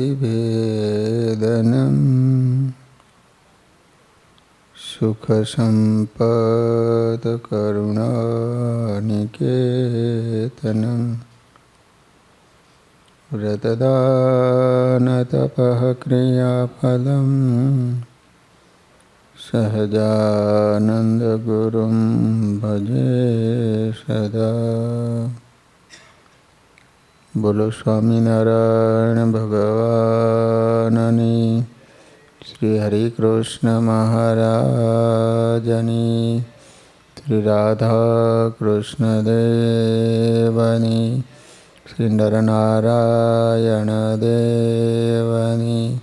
भक्तिभेदनं सुखसम्पत्करुणानिकेतनं व्रतदानतपः क्रियाफलं सहजानन्दगुरुं भजे सदा બોલો સ્વામિનારાયણ ભગવાનની, શ્રી હરિકૃષ્ણ મહારાજની, શ્રી રાધા કૃષ્ણ દેવની શ્રી નરનારાયણ દેવની,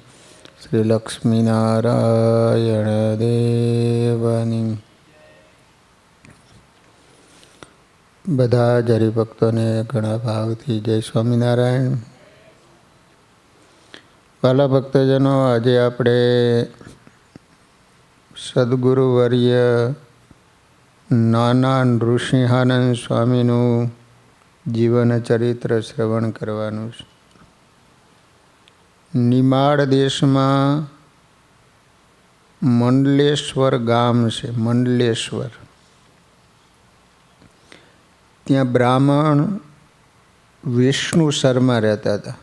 શ્રી લક્ષ્મીનારાયણ દેવની. બધા જ હરિભક્તોને ઘણા ભાવથી જય સ્વામિનારાયણ. વાલા ભક્તજનો, આજે આપણે સદગુરુવર્ય નાના નૃસિંહાનંદ સ્વામીનું જીવન ચરિત્ર શ્રવણ કરવાનું છે. નિમાડ દેશમાં મંડલેશ્વર ગામ છે, મંડલેશ્વર. ત્યાં બ્રાહ્મણ વિષ્ણુ શર્મા રહેતા હતા.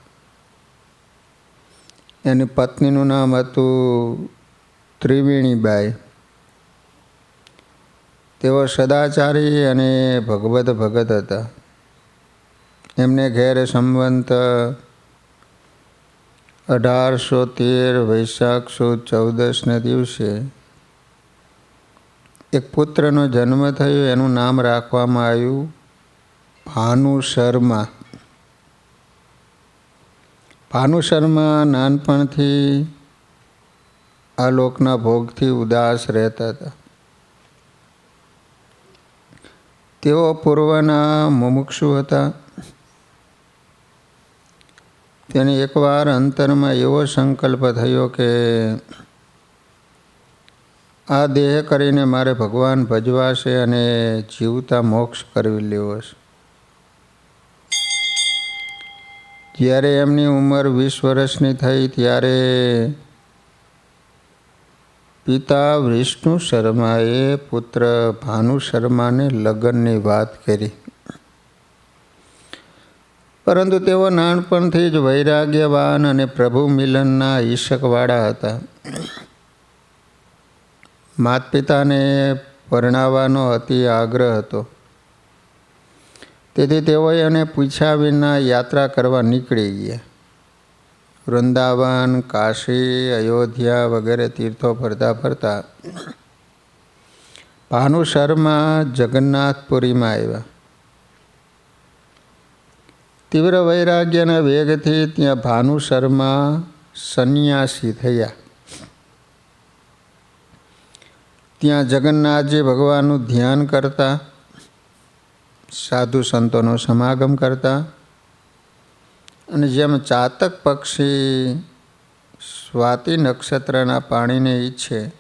એની પત્નીનું નામ હતું ત્રિવેણીબાઈ. તેઓ સદાચારી અને ભગવત ભગત હતા. એમને ઘેર સંવંત અઢારસો તેર વૈશાખ સુદ ચૌદસના દિવસે એક પુત્રનો જન્મ થયો. એનું નામ રાખવામાં આવ્યું ભાનુ શર્મા. ભાનુ શર્મા નાનપણથી આ લોકના ભોગથી ઉદાસ રહેતા હતા. તેઓ પૂર્વના મુમુક્ષુ હતા. તેને એકવાર અંતરમાં એવો સંકલ્પ થયો કે, આ દેહ કરીને મારે ભગવાન ભજવાશે અને જીવતા મોક્ષ કરવી લેવો છે. જ્યારે એમની ઉંમર વીસ વર્ષની થઈ ત્યારે પિતા વિષ્ણુ શર્માએ પુત્ર ભાનુ શર્માને લગ્નની વાત કરી. પરંતુ તેઓ નાનપણથી જ વૈરાગ્યવાન અને પ્રભુ મિલનના ઈશકવાળા હતા. માત પિતાને પરણાવવાનો અતિ આગ્રહ હતો. તેથી તેઓએ એને પૂછ્યા વિના યાત્રા કરવા નીકળી ગયા. વૃંદાવન, કાશી, અયોધ્યા વગેરે તીર્થો ફરતા ફરતા ભાનુ જગન્નાથપુરીમાં આવ્યા. તીવ્ર વૈરાગ્યના વેગથી ત્યાં ભાનુ શર્મા સંન્યાસી થયા. ત્યાં જગન્નાથજી ભગવાનનું ધ્યાન કરતા સાધુ સંતોનો સમાગમ કરતા અને જેમ ચાતક પક્ષી સ્વાતિ નક્ષત્રના પાણીને ઈચ્છે,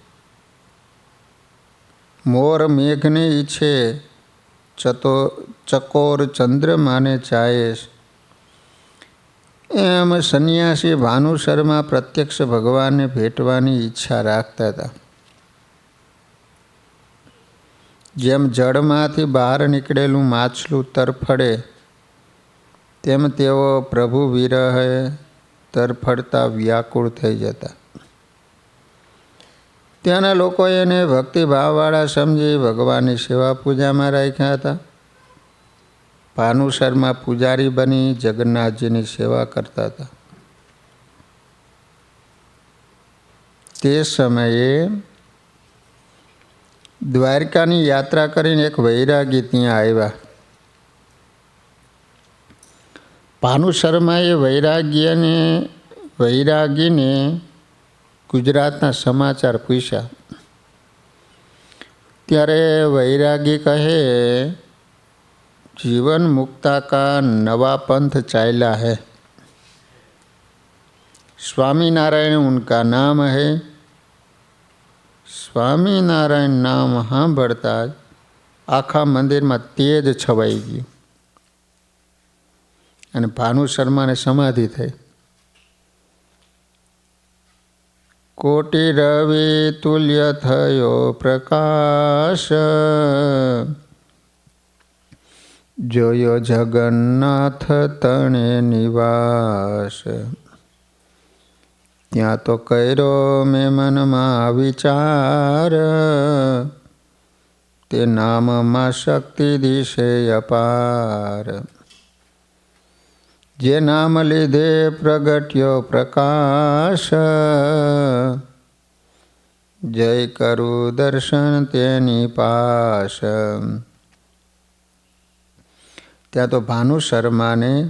મોર મેઘને ઈચ્છે, ચતો ચકોર ચંદ્રમાને ચાયેશ એમ સંન્યાસી ભાનુ શર્મા પ્રત્યક્ષ ભગવાનને ભેટવાની ઈચ્છા રાખતા હતા. જેમ જળમાંથી બહાર નીકળેલું માછલું તરફડે, તેમ તેઓ પ્રભુ વિરહે તરફડતા વ્યાકુળ થઈ જતા. ત્યાંના લોકો એને ભક્તિભાવવાળા સમજી ભગવાનની સેવા પૂજામાં રાખ્યા હતા. ભાનુ શર્મા પૂજારી બની જગન્નાથજીની સેવા કરતા હતા. તે સમયે દ્વારકાની યાત્રા કરીને એક વૈરાગી ત્યાં આવ્યા. ભાનુ શર્માએ વૈરાગ્યને, વૈરાગીને ગુજરાતના સમાચાર પૂછ્યા. ત્યારે વૈરાગી કહે, જીવન મુક્તા કા નવા પંથ ચાલ્યા હૈ. સ્વામિનારાયણ ઉનકા નામ હૈ. સ્વામિનારાયણ નામ સાંભળતા જ આખા મંદિરમાં તેજ છવાઈ ગયું. અને ભાનુ શર્માને સમાધિ થઈ. કોટી રવિ તુલ્ય થયો પ્રકાશ. જોયો જગન્નાથ તણે નિવાસ. ત્યાં તો કર્યો મેં મનમાં વિચાર. તે નામમાં શક્તિ દિશે અપાર. જે નામ લીધે પ્રગટ્યો પ્રકાશ. જય કરું દર્શન તેની પાશ. ત્યાં તો ભાનુ શર્માને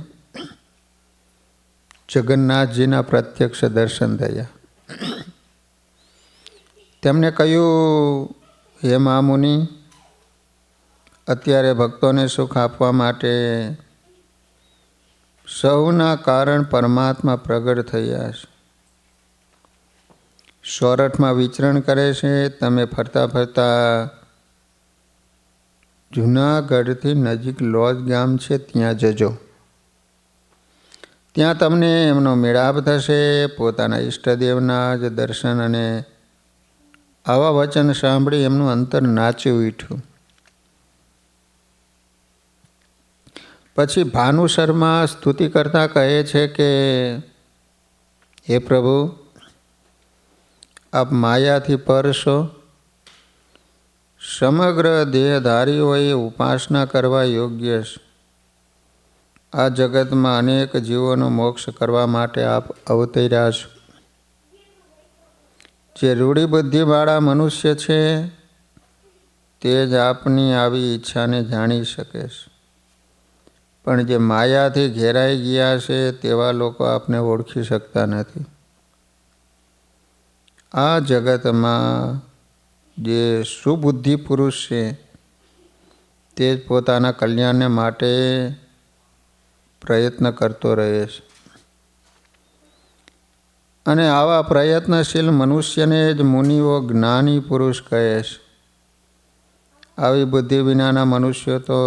જગન્નાથજીના પ્રત્યક્ષ દર્શન થયા. તેમણે કહ્યું, હે મામુનિ અત્યારે ભક્તોને સુખ આપવા માટે સૌના કારણ પરમાત્મા પ્રગટ થયા છે. સોરઠમાં વિચરણ કરે છે, તમે ફરતા ફરતા જૂનાગઢથી નજીક લોજ ગામ છે, ત્યાં જજો. ત્યાં તમને એમનો મેળાપ થશે, પોતાના ઈષ્ટદેવના જ દર્શન અને આવા વચન સાંભળી એમનું અંતર નાચ્યું ઉઠ્યું. પછી ભાનુ શર્મા સ્તુતિ કરતા કહે છે કે, હે પ્રભુ, આપ માયાથી પર છો સમગ્ર દેહધારીઓએ ઉપાસના કરવા યોગ્ય છે. આ જગતમાં અનેક જીવોનો મોક્ષ કરવા માટે આપ અવતર્યા છો. જે રૂઢિબુદ્ધિવાળા મનુષ્ય છે, તે જ આપની આવી ઈચ્છાને જાણી શકે છે. પણ જે માયાથી ઘેરાઈ ગયા છે, તેવા લોકો આપને ઓળખી શકતા નથી. આ જગતમાં જે સુબુદ્ધિ પુરુષ છે, તે જ પોતાના કલ્યાણને માટે પ્રયત્ન કરતો રહેશ અને આવા પ્રયત્નશીલ મનુષ્યને જ મુનિઓ જ્ઞાની પુરુષ કહે છે. આવી બુદ્ધિ વિનાના મનુષ્યો તો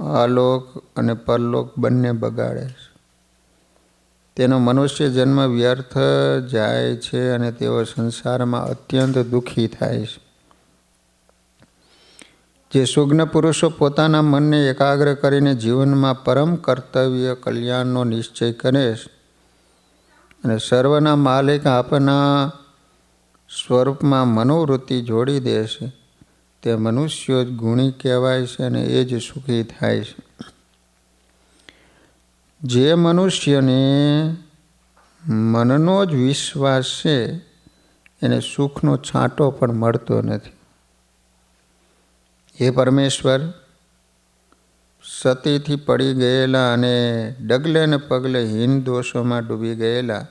આલોક અને પરલોક બંને બગાડે તેનો મનુષ્ય જન્મ વ્યર્થ જાય છે અને તેઓ સંસારમાં અત્યંત દુઃખી થાય છે. જે સુગ્ન પુરુષો પોતાના મનને એકાગ્ર કરીને જીવનમાં પરમ કર્તવ્ય કલ્યાણનો નિશ્ચય કરે અને સર્વના માલિક આપના સ્વરૂપમાં મનોવૃત્તિ જોડી દે છે. તે મનુષ્યો જ ગુણી કહેવાય છે અને એ જ સુખી થાય છે. જે મનુષ્યને મનનો જ વિશ્વાસ છે, એને સુખનો છાંટો પણ મળતો નથી. હે પરમેશ્વર, સતીથી પડી ગયેલા અને ડગલે ને પગલે હીન દોષોમાં ડૂબી ગયેલા,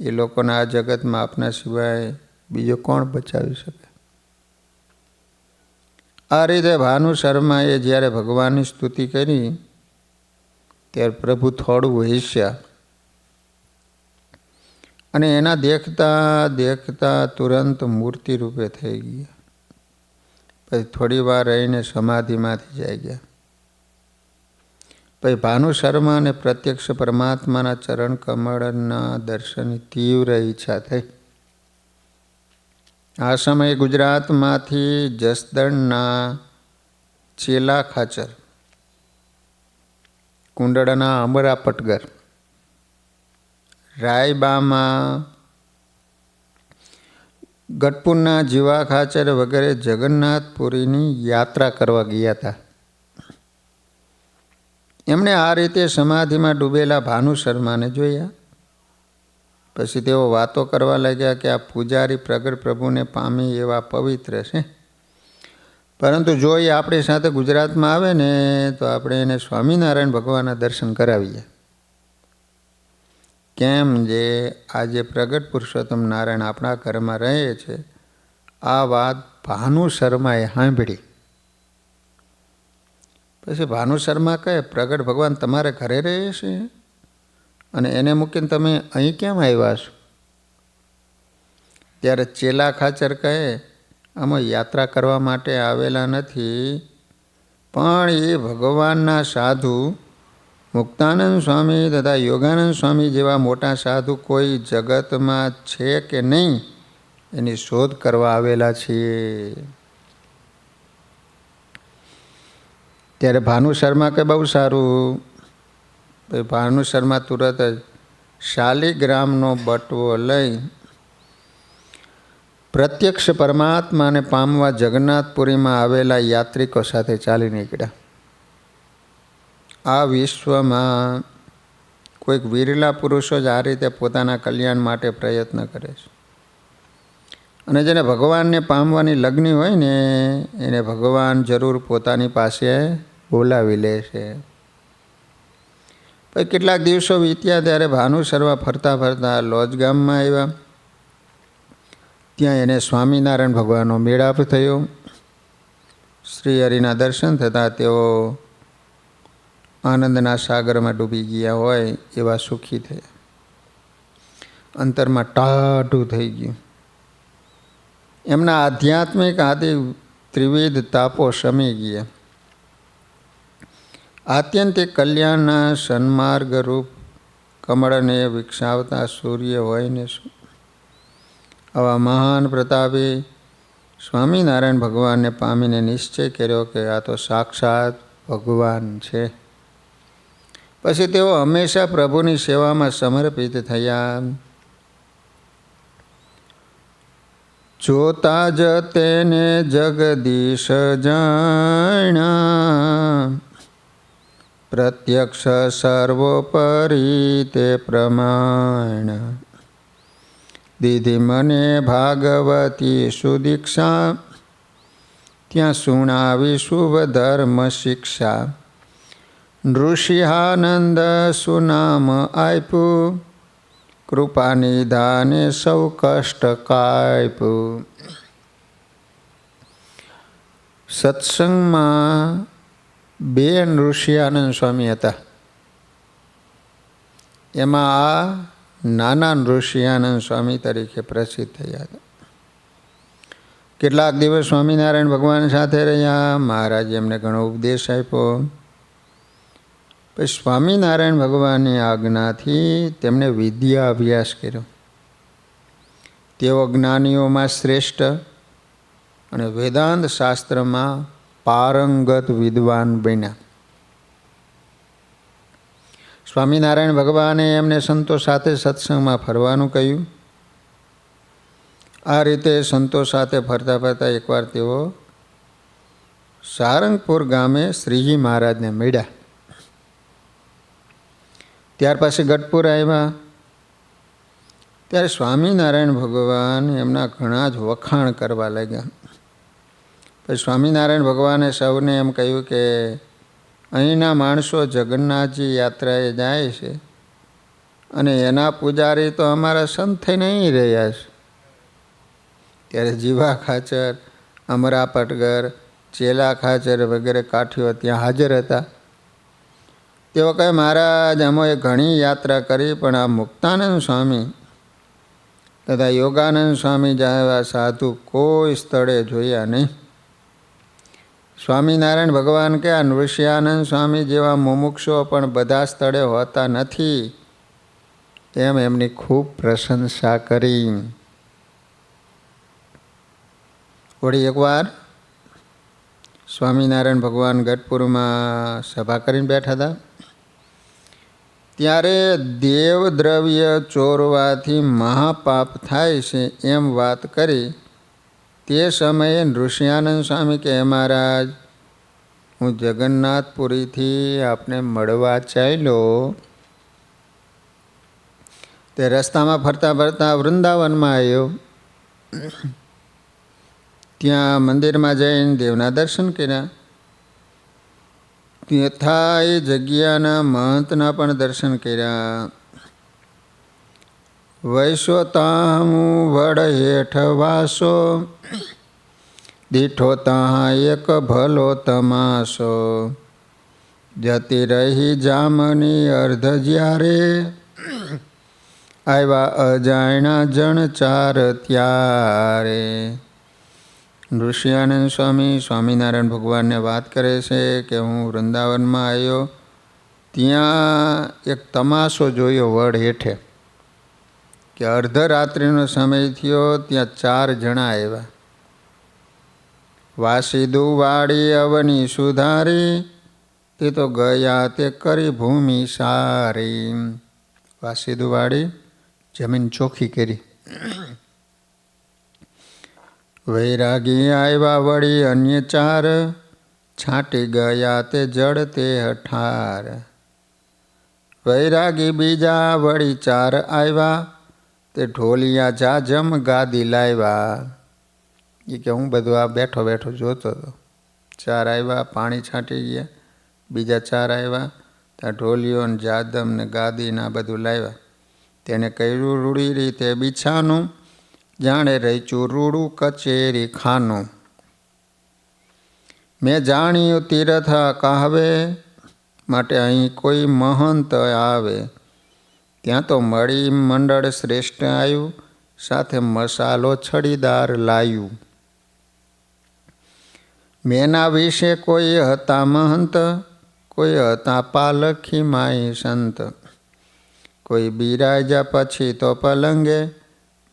એ લોકોને આ જગતમાં આપના સિવાય બીજો કોણ બચાવી શકે? આ રીતે ભાનુ શર્માએ જ્યારે ભગવાનની સ્તુતિ કરી, ત્યારે પ્રભુ થોડું વહેસ્યા. અને એના દેખતા દેખતા તુરંત મૂર્તિ રૂપે થઈ ગયા. પછી થોડી વાર રહીને સમાધિમાંથી જઈ ગયા. પછી ભાનુ શર્મા અને પ્રત્યક્ષ પરમાત્માના ચરણ કમળના દર્શનની તીવ્ર ઈચ્છા થઈ. આ સમયે ગુજરાતમાંથી જસદણના ચેલા ખાચર, કુંડળના અમરા પટગર રાયબામાં ગઢપુરના જીવા ખાચર વગેરે જગન્નાથપુરીની યાત્રા કરવા ગયા હતા. એમણે આ રીતે સમાધિમાં ડૂબેલા ભાનુ શર્માને જોયા. પછી તેઓ વાતો કરવા લાગ્યા કે આ પૂજારી પ્રગટ પ્રભુને પામી એવા પવિત્ર છે. પરંતુ જો એ આપણી સાથે ગુજરાતમાં આવે ને, તો આપણે એને સ્વામિનારાયણ ભગવાનના દર્શન કરાવીએ. કેમ જે આજે પ્રગટ પુરુષોત્તમ નારાયણ આપણા ઘરમાં રહે છે? આ વાત ભાનુ શર્માએ સાંભળી. પછી ભાનુ શર્મા કહે, પ્રગટ ભગવાન તમારે ઘરે રહે છે? અને એને મૂકીને તમે અહીં કેમ આવ્યા છો? ત્યારે ચેલા ખાચર કહે, અમે યાત્રા કરવા માટે આવેલા નથી, પણ એ ભગવાનના સાધુ મુક્તાનંદ સ્વામી તથા યોગાનંદ સ્વામી જેવા મોટા સાધુ કોઈ જગતમાં છે કે નહીં? એની શોધ કરવા આવેલા છીએ. ત્યારે ભાનુ શર્મા કે બહુ સારું? ભાનુ શર્મા તુરત જ શાલિગ્રામનો બટવો લઈ પ્રત્યક્ષ પરમાત્માને પામવા જગન્નાથપુરીમાં આવેલા યાત્રિકો સાથે ચાલી નીકળ્યા. આ વિશ્વમાં કોઈક વિરલા પુરુષો જ આ રીતે પોતાના કલ્યાણ માટે પ્રયત્ન કરે છે. અને જેને ભગવાનને પામવાની લગ્ન હોય ને, એને ભગવાન જરૂર પોતાની પાસે બોલાવી લે છે. પછી કેટલાક દિવસો વીત્યા ત્યારે ભાનુ સર્વા ફરતા ફરતા લોજ ગામમાં આવ્યા. ત્યાં એને સ્વામિનારાયણ ભગવાનનો મેળાપ થયો. શ્રી હરિના દર્શન થતાં તેઓ આનંદના સાગરમાં ડૂબી ગયા હોય એવા સુખી થયા અંતરમાં ટાઢું થઈ ગયું. એમના આધ્યાત્મિક આદિ ત્રિવિધ તાપો શમી ગયા. આત્યંતિક કલ્યાણના સન્માર્ગ રૂપ કમળને વિકસાવતા સૂર્ય હોય ને શું? આવા મહાન પ્રતાપે સ્વામિનારાયણ ભગવાનને પામીને નિશ્ચય કર્યો કે આ તો સાક્ષાત ભગવાન છે. પછી તેઓ હંમેશા પ્રભુની સેવામાં સમર્પિત થયા. જોતા જ તેને જગદીશ જાણ્યા. પ્રત્યક્ષ સર્વોપરી તે પ્રમાણ. દીધી મને ભાગવતી સુદીક્ષા. ત્યાં સુણાવી શુભ ધર્મ શિક્ષા. નૃષિહાનંદ સુનામ આપ્યું કૃપા નિધાને સૌ કષ્ટ કાપ્યું સત્સંગમાં બે નૃષિહાનંદ સ્વામી હતા. એમાં આ નાના નૃષિહાનંદ સ્વામી તરીકે પ્રસિદ્ધ થયા હતા. કેટલાક દિવસ સ્વામિનારાયણ ભગવાન સાથે રહ્યા, મહારાજે એમને ઘણો ઉપદેશ આપ્યો. પછી સ્વામિનારાયણ ભગવાનની આજ્ઞાથી તેમણે વિદ્યા અભ્યાસ કર્યો. તેઓ જ્ઞાનીઓમાં શ્રેષ્ઠ અને વેદાંત શાસ્ત્રમાં પારંગત વિદ્વાન બન્યા. સ્વામિનારાયણ ભગવાને એમને સંતો સાથે સત્સંગમાં ફરવાનું કહ્યું. આ રીતે સંતો સાથે ફરતા ફરતા એકવાર તેઓ સારંગપુર ગામે શ્રીજી મહારાજને મળ્યા. ત્યાર પછી ગઢપુર આવ્યા. ત્યારે સ્વામિનારાયણ ભગવાન એમના ઘણા જ વખાણ કરવા લાગ્યા. પછી સ્વામિનારાયણ ભગવાને સૌને એમ કહ્યું કે અહીંના માણસો જગન્નાથજી યાત્રાએ જાય છે અને એના પૂજારી તો અમારા સંત થઈને અહીં રહ્યા છે. ત્યારે જીવા ખાચર અમરા પટગર ચેલા ખાચર વગેરે કાઠીઓ ત્યાં હાજર હતા. તેઓ કહે, મહારાજ અમોએ ઘણી યાત્રા કરી, પણ આ મુક્તાનંદ સ્વામી તથા યોગાનંદ સ્વામી જેવા સાધુ કોઈ સ્થળે જોયા નહીં. સ્વામિનારાયણ ભગવાન કે આ નૃષ્યાનંદ સ્વામી જેવા મુમુક્ષો પણ બધા સ્થળે હોતા નથી. એમ એમની ખૂબ પ્રશંસા કરી. વળી એકવાર સ્વામિનારાયણ ભગવાન ગઢપુરમાં સભા કરીને બેઠા હતા. ત્યારે દેવ દ્રવ્ય ચોરવાથી મહાપાપ થાય છે એમ વાત કરી. તે સમયે નૃષ્યાનંદ સ્વામી કે મહારાજ, હું જગન્નાથપુરીથી આપને મળવા ચાલ્યો. તે રસ્તામાં ફરતા ફરતા વૃંદાવનમાં આવ્યો. ત્યાં મંદિરમાં જઈને દેવના દર્શન કર્યા. તથા એ જગ્યાના મહંતના પણ દર્શન કર્યા. વૈશ્વતામુ વડ હેઠ વાસો દીઠો તાહ એક ભલો તમાસો જતી રહી જામની અર્ધ જ્યારે, આવ્યા અજાણ્યા જણ ચાર ત્યારે. નૃષ્યાનંદ સ્વામી સ્વામિનારાયણ ભગવાનને વાત કરે છે કે હું વૃંદાવનમાં આવ્યો, ત્યાં એક તમાશો જોયો વડ હેઠે, કે અર્ધરાત્રિનો સમય થયો, ત્યાં ચાર જણા આવ્યા. વાસીદુ વાડી અવની સુધારી તે તો ગયા તે કરી ભૂમિ સારી. વાસીદુ વાડી જમીન ચોખ્ખી કરી. વૈરાગી આવ્યા વળી અન્ય ચાર, છાંટી ગયા તે જળ તે હઠાર. વૈરાગી બીજા વળી ચાર આવ્યા, તે ઢોલિયા જાજમ ગાદી લાવ્યા. એ કે હું બધું આ બેઠો બેઠો જોતો હતો. ચાર આવ્યા, પાણી છાંટી ગયા, બીજા ચાર આવ્યા ત્યાં ઢોલીઓને જાદમ ને ગાદીના બધું લાવ્યા. તેને કર્યું રૂડી રીતે બિછાનું જાણે રહીચું રૂડું કચેરી ખાનું. મેં જાણ્યું તીરથા કહાવે માટે અહીં કોઈ મહંત આવે. ત્યાં તો મળી મંડળ શ્રેષ્ઠ આવ્યું સાથે મસાલો છડીદાર લાયું. મેના વિશે કોઈ હતા મહંત, કોઈ હતા પાલખી માય સંત. કોઈ બિરાજા પછી તો પલંગે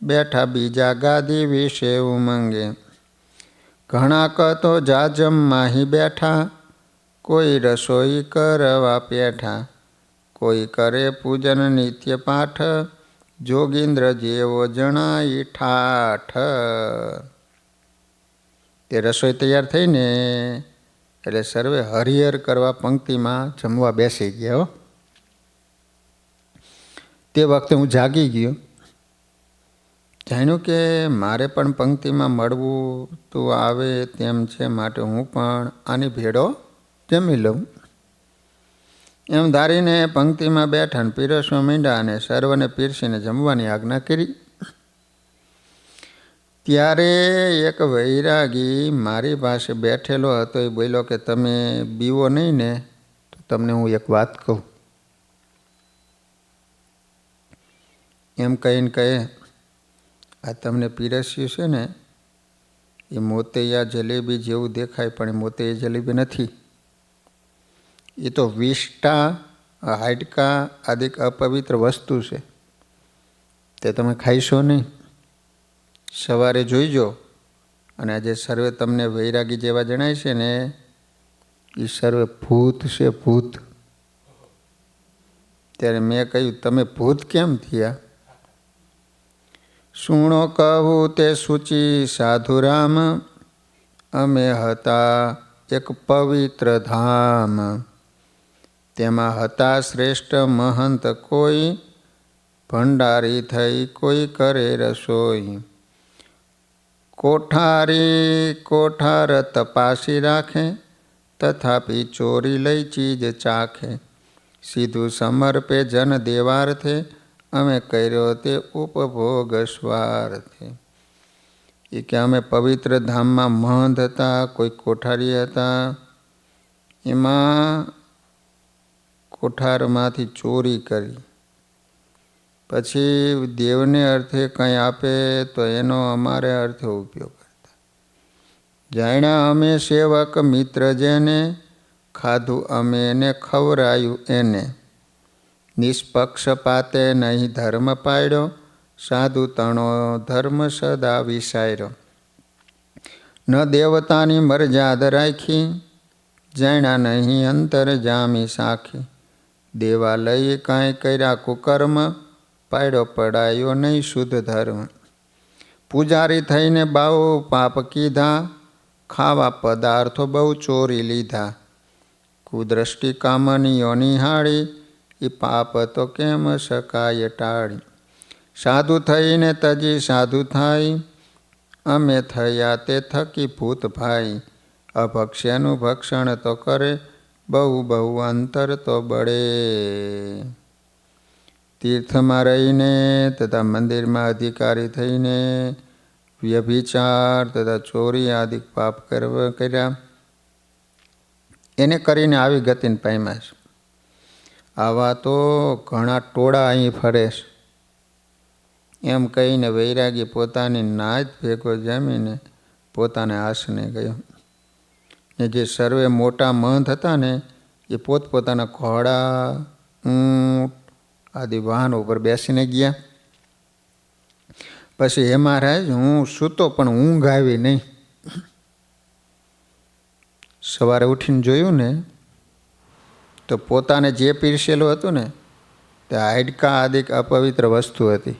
બેઠા બીજા ગાદી વિશે ઉમંગે. ઘણા કતો જાજમ માહી બેઠા, કોઈ રસોઈ કરવા પેઠા, કોઈ કરે પૂજન નિત્ય પાઠ, જોગીન્દ્ર જેવો જણાય ઠાઠ. તે રસોઈ તૈયાર થઈને, એટલે સર્વે હરિહર કરવા પંક્તિમાં જમવા બેસી ગયા. તે વખતે હું જાગી ગયો. જાણ્યું કે મારે પણ પંક્તિમાં મળવું તું આવે તેમ છે માટે હું પણ આની ભેડો જમી લઉં. એમ ધારીને પંક્તિમાં બેઠા ને પીરસવા મીંડા અને સર્વને પીરસીને જમવાની આજ્ઞા કરી. ત્યારે એક વૈરાગી મારી પાસે બેઠેલો હતો, એ બોલ્યો કે, તમે બીવો નહીં ને, તો તમને હું એક વાત કહું. એમ કહીને કહે આ તમને પીરસ્યું છે ને, એ મોતૈયા જલેબી જેવું દેખાય, પણ એ મોતૈયા જલેબી નથી. એ તો વિષ્ટા હાડકા આદિક અપવિત્ર વસ્તુ છે. તે તમે ખાઈશો નહીં. સવારે જોઈજો, અને આજે સર્વે તમને વૈરાગી જેવા જણાય છે ને એ સર્વે ભૂત છે ભૂત. ત્યારે મેં કહ્યું, તમે ભૂત કેમ થયા? સુણો કહું તે સૂચી સાધુરામ, અમે હતા એક પવિત્ર ધામ. તેમાં હતા શ્રેષ્ઠ મહંત કોઈ, ભંડારી થઈ કોઈ કરે રસોઈ. કોઠારી કોઠાર તપાસી રાખે, તથાપી ચોરી લઈ ચીજ ચાખે. સીધું સમર્પે જન દેવાર્થે અમે કર્યો તે ઉપભોગ સ્વાર્થે. એ કે અમે પવિત્ર ધામમાં મહંત હતા, કોઈ કોઠારી હતા. એમાં કોઠારમાંથી ચોરી કરી. પછી દેવને અર્થે કંઈ આપે તો એનો અમારે અર્થે ઉપયોગ કરતા. જાણ્યા અમે સેવક મિત્ર જેને, ખાધું અમે એને ખવરાયું એને. નિષ્પક્ષપાતે નહીં ધર્મ પાડ્યો, સાધુ તણો ધર્મ સદા વિસાર્યો. ન દેવતાની મરજાદ રાખી, જૈણા નહીં અંતર જામી સાખી. દેવાલય કાંઈ કર્યા કુકર્મ, પાડ્યો પડાયો નહીં શુદ્ધ ધર્મ. પૂજારી થઈને બહુ પાપ કીધા, ખાવા પદાર્થો બહુ ચોરી લીધા. કુદ્રષ્ટિ કામનીઓ નિહાળી એ પાપ તો કેમ શકાય ટાળી? સાધુ થઈને તજી સાધુ થાય. અમે થયા તે થકી ભૂત ભાઈ. અભક્ષ્યનું ભક્ષણ તો કરે, બહુ બહુ અંતર તો બળે. તીર્થમાં રહીને તથા મંદિરમાં અધિકારી થઈને વ્યભિચાર તથા ચોરી આદિ પાપ કરવા કર્યા. એને કરીને આવી ગતિને પામ્યા છે. આવા તો ઘણા ટોળા અહીં ફરે છે. એમ કહીને વૈરાગી પોતાની નાચ ભેગો જમીને પોતાને આસને ગયો. ને જે સર્વે મોટા મહંત હતા ને, એ પોતપોતાના ઘોડા, ઊંટ આદિ વાહન ઉપર બેસીને ગયા. પછી હે મહારાજ, હું સૂતો પણ ઊંઘ આવી નહીં. સવારે ઉઠીને જોયું ને તો પોતાને જે પીરસેલું હતું ને, તે હાડકા આદિક અપવિત્ર વસ્તુ હતી.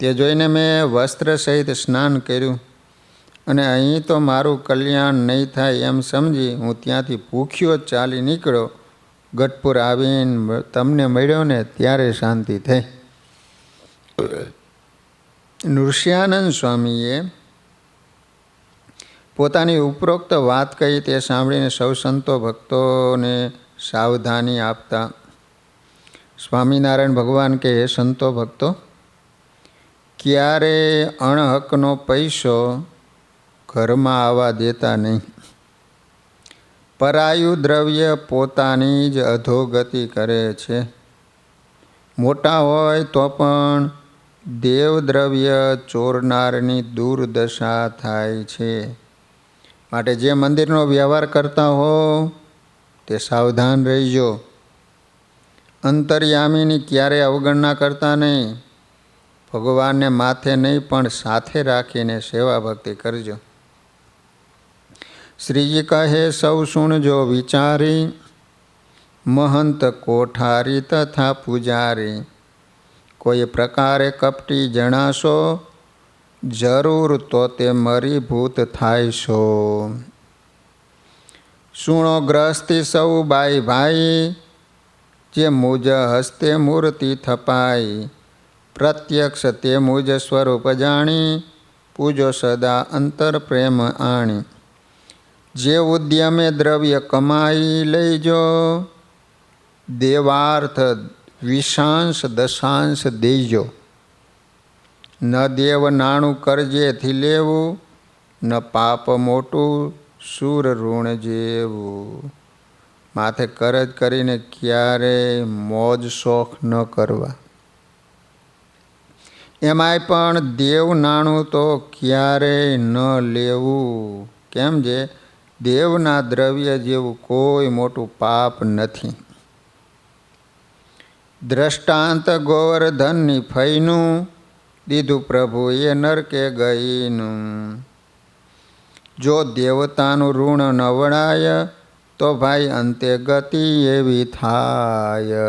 તે જોઈને મેં વસ્ત્ર સહિત સ્નાન કર્યું અને અહીં તો મારું કલ્યાણ નહીં થાય એમ સમજી હું ત્યાંથી ભૂખ્યો ચાલી નીકળ્યો, ગઢપુર આવીને તમને મળ્યો ને ત્યારે શાંતિ થઈ. નૃષ્યાનંદ સ્વામીએ પોતાની ઉપરોક્ત વાત કહી તે સાંભળીને સૌ સંતો ભક્તોને સાવધાની આપતા. સ્વામિનારાયણ ભગવાન કે હે સંતો ભક્તો, ક્યારે અણહકનો પૈસો ઘરમાં આવવા દેતા નહીં. પરાયું દ્રવ્ય પોતાની જ અધોગતિ કરે છે. મોટા હોય તો પણ દેવ દ્રવ્ય ચોરનારની દુર્દશા થાય છે. માટે જે મંદિરનો વ્યવહાર કરતા હો, તે સાવધાન રહીજો. અંતર્યામીની ક્યારે અવગણના કરતા નહીં, ભગવાનને માથે નહીં, પણ સાથે રાખીને સેવા ભક્તિ કરજો. શ્રીજી કહે, સૌ સુણજો વિચારી, મહંત કોઠારી તથા પૂજારી. કોઈ પ્રકારે કપટી જણાશો જરૂર તો તે મરીભૂત થાય છો સુણો ગ્રસ્તી સૌ બાઈ ભાઈ, જે મુજ હસ્તે મૂર્તિ થપાઈ. પ્રત્યક્ષ તે મુજ સ્વરૂપ જાણી, પૂજો સદા અંતર પ્રેમ આણી. જે ઉદ્યમે દ્રવ્ય કમાઈ લઈજો, દેવાર્થ વિશાંશ દશાંશ દેજો. ન દેવ નાણું કરજેથી લેવું, ન પાપ મોટું સુર ઋણ જેવું. માથે કરજ કરીને ક્યારેય મોજ શોખ ન કરવા. એમાંય પણ દેવ નાણું તો ક્યારેય ન લેવું. કેમ જે દેવના દ્રવ્ય જેવું કોઈ મોટું પાપ નથી. દ્રષ્ટાંત ગોવર્ધનની ફઈનું દીધું પ્રભુએ નરકે ગઈનું જો દેવતાનું ઋણ નવડાય તો ભાઈ અંતે ગતિ એવી થાય.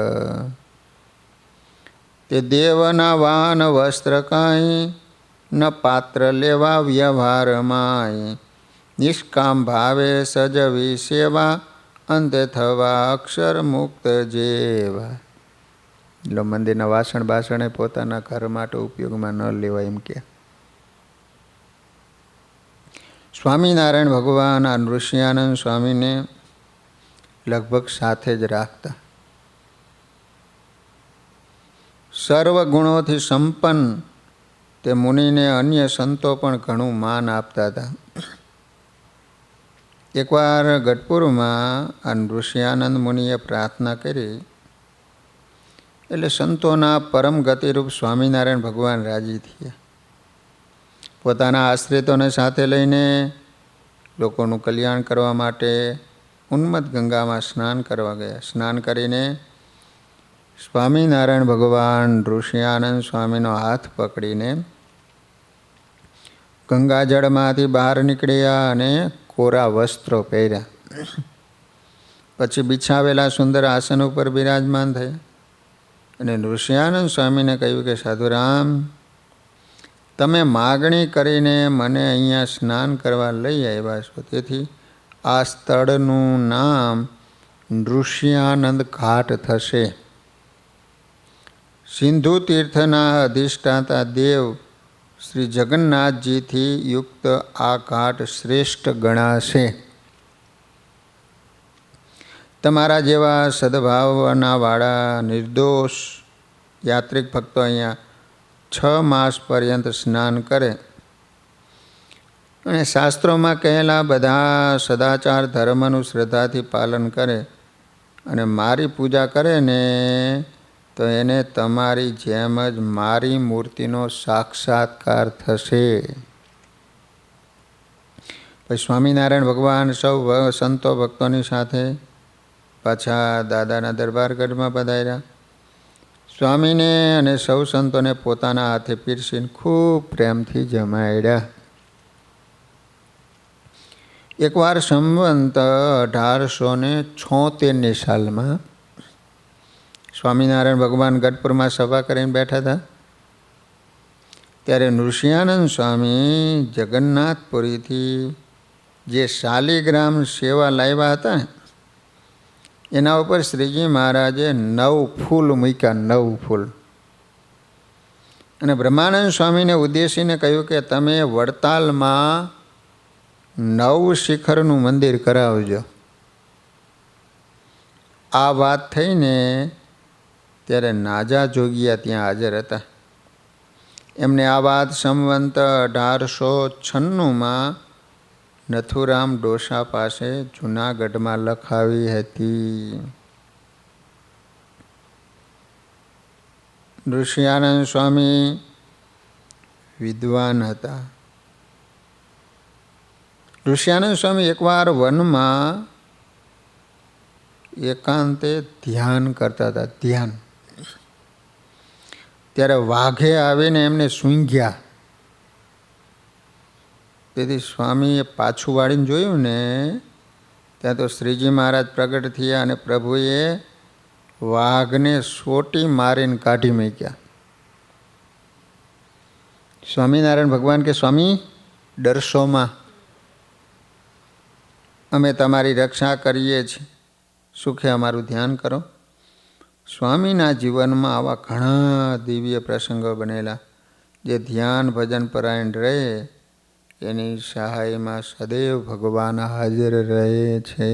તે દેવના વાન વસ્ત્ર કાંઈ ન પાત્ર લેવા વ્યવહારમાંય નિષ્કામ ભાવે સજવી સેવા અંતે થવા અક્ષર મુક્ત જેવા. એટલે મંદિરના વાસણ બાસણે પોતાના ઘર માટે ઉપયોગમાં ન લેવાય એમ કે. સ્વામિનારાયણ ભગવાન આ નૃસિંહાનંદ સ્વામીને લગભગ સાથે જ રાખતા. સર્વ ગુણોથી સંપન્ન તે મુનિને અન્ય સંતો પણ ઘણું માન આપતા હતા. એકવાર ગઢપુરમાં આ નૃસિંહાનંદ મુનિએ પ્રાર્થના કરી એટલે સંતોના પરમ ગતિરૂપ સ્વામિનારાયણ ભગવાન રાજી થયા. પોતાના આશ્રિતોને સાથે લઈને લોકોનું કલ્યાણ કરવા માટે ઉન્મત ગંગામાં સ્નાન કરવા ગયા. સ્નાન કરીને સ્વામિનારાયણ ભગવાન ઋષિયાનંદ સ્વામીનો હાથ પકડીને ગંગાજળમાંથી બહાર નીકળ્યા અને કોરા વસ્ત્રો પહેર્યા. પછી બિછાવેલા સુંદર આસન ઉપર બિરાજમાન થયા. અને નૃષ્યાનંદ સ્વામીને કહ્યું કે, સાધુરામ, તમે માગણી કરીને મને અહીંયા સ્નાન કરવા લઈ આવ્યા છો. તેથી આ સ્થળનું નામ નૃષ્યાનંદ ઘાટ થશે. સિંધુ તીર્થના અધિષ્ઠાતા દેવ શ્રી જગન્નાથજીથી યુક્ત આ ઘાટ શ્રેષ્ઠ ગણાશે. તમારા જેવા સદભાવનાવાળા નિર્દોષ યાત્રિક ભક્તો અહીંયા છ માસ પર્યંત સ્નાન કરે. અને શાસ્ત્રોમાં કહેલા બધા સદાચાર ધર્મનું શ્રદ્ધાથી પાલન કરે અને મારી પૂજા કરે ને, તો એને તમારી જેમ જ મારી મૂર્તિનો સાક્ષાત્કાર થશે. પછી સ્વામિનારાયણ ભગવાન સૌ સંતો ભક્તોની સાથે પાછા દાદાના દરબારગઢમાં પધાર્યા. સ્વામીને અને સૌ સંતોને પોતાના હાથે પીરસીને ખૂબ પ્રેમથી જમાડ્યા. એકવાર સંવંત અઢારસો ને છોતેરની સાલમાં સ્વામિનારાયણ ભગવાન ગઢપુરમાં સભા કરીને બેઠા હતા. ત્યારે નૃસિંહાનંદ સ્વામી જગન્નાથપુરીથી જે શાલિગ્રામ સેવા લાવ્યા હતા ને એના ઉપર શ્રીજી મહારાજે નવ ફૂલ મૂક્યા, નવ ફૂલ. અને બ્રહ્માનંદ સ્વામીને ઉદ્દેશીને કહ્યું કે તમે વડતાલમાં નવ શિખરનું મંદિર કરાવજો. આ વાત થઈને ત્યારે નાજા જોગિયા ત્યાં હાજર હતા. એમને આ વાત સંવંત અઢારસો છન્નુંમાં નથુરામ ડોસા પાસે જૂનાગઢમાં લખાવી હતી. ઋષિયાનંદ સ્વામી વિદ્વાન હતા. ઋષિયાનંદ સ્વામી એકવાર વનમાં એકાંતે ધ્યાન કરતા હતા, ધ્યાન. ત્યારે વાઘે આવીને એમને સૂંઘ્યા. તેથી સ્વામીએ પાછું વાળીને જોયું ને, ત્યાં તો શ્રીજી મહારાજ પ્રગટ થયા અને પ્રભુએ વાઘને સોટી મારીને કાઢી મૂક્યા. સ્વામિનારાયણ ભગવાન કે, સ્વામી ડરશોમાં અમે તમારી રક્ષા કરીએ છીએ. સુખે અમારું ધ્યાન કરો. સ્વામીના જીવનમાં આવા ઘણા દિવ્ય પ્રસંગો બનેલા, જે ધ્યાન ભજન પરાયણ રહે એની સહાયમાં સદૈવ ભગવાન હાજર રહે છે.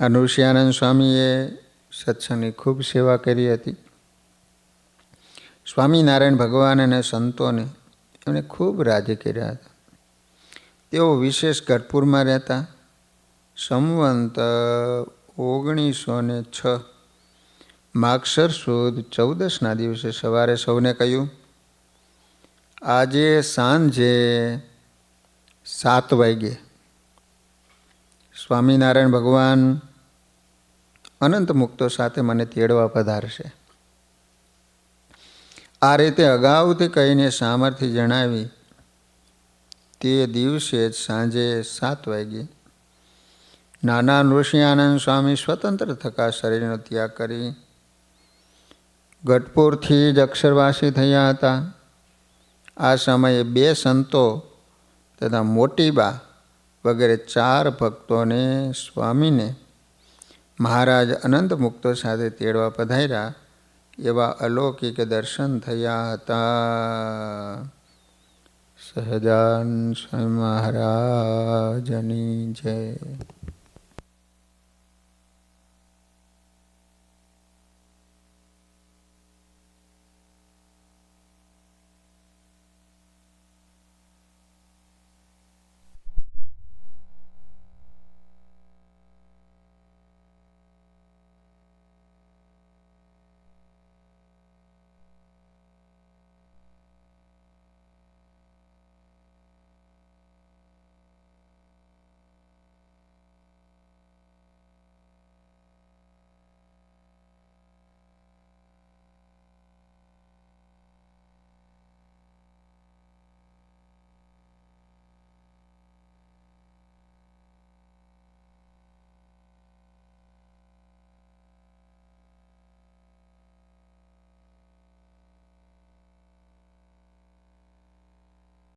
અનુષ્યાનંદ સ્વામીએ સત્સંગની ખૂબ સેવા કરી હતી. સ્વામિનારાયણ ભગવાન અને સંતોને એમણે ખૂબ રાજી કર્યા હતા. તેઓ વિશેષ ગઢપુરમાં રહેતા. સંવંત ઓગણીસો ને છ માગસર સુદ ચૌદસના દિવસે સવારે સૌને કહ્યું આજે સાંજે સાત વાગે સ્વામિનારાયણ ભગવાન અનંત મુક્તો સાથે મને તેડવા પધારશે. આ રીતે અગાઉથી કહીને સામર્થ્ય જણાવી તે દિવસે જ સાંજે સાત વાગે નાના નૃસિંહાનંદ સ્વામી સ્વતંત્ર થકા શરીરનો ત્યાગ કરી ગઢપુરથી જ અક્ષરવાસી થયા હતા. આ સમયે બે સંતો તથા મોટીબા વગેરે ચાર ભક્તોને સ્વામીને મહારાજ અનંત મુક્તો સાથે તેડવા પધાર્યા એવા અલૌકિક દર્શન થયા હતા. સહજાન સ્વામી મહારાજની જય.